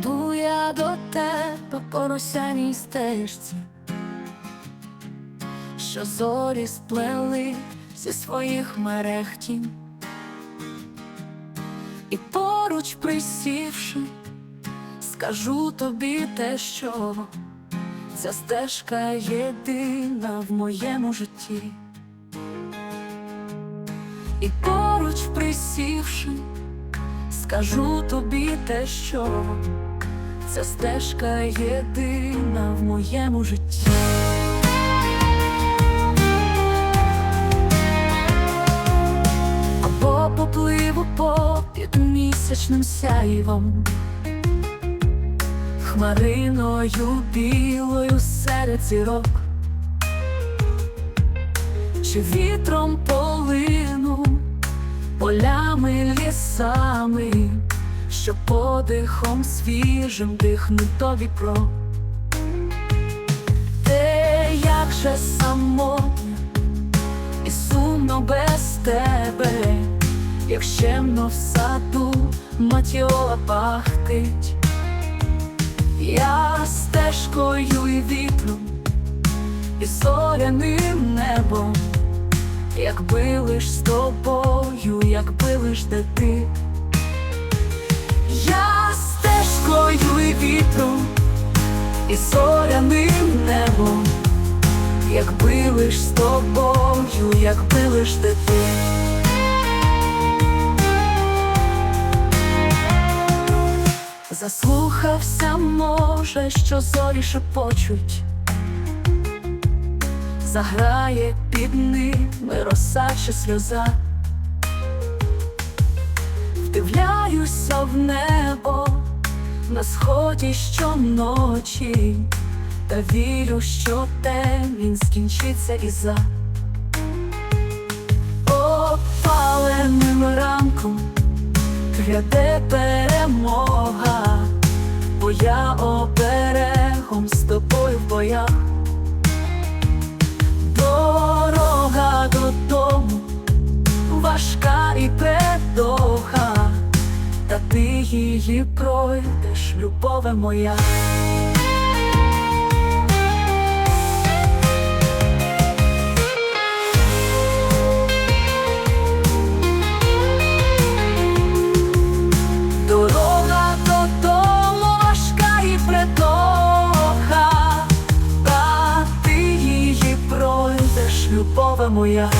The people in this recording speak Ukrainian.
Іду я до тебе по росяній стежці, що зорі сплели зі своїх мерехтів, і поруч присівши, скажу тобі те, що ця стежка єдина в моєму житті. І поруч присівши, скажу тобі те, що ця стежка єдина в моєму житті. Або попливу попід місячним сяйвом, хмариною білою серед зірок, чи вітром полину полями, лісами, що подихом свіжим дихнуть тобі про. Те, як же самотньо і сумно без тебе, як щемно в саду матіола пахтить, я стежкою і вітром, і зоряним небом. Якби лиш з тобою, якби лиш де ти Я стежкою і вітром, і зоряним небом, якби лиш з тобою, якби лиш де ти. Заслухався, може, що зорі шепочуть. Заграє під ними роса чи сльоза, в небо на сході щоночі, та вірю, що темінь скінчиться і за опаленим ранком. Гряде перемога, ти її пройдеш, любове моя. Любове моя.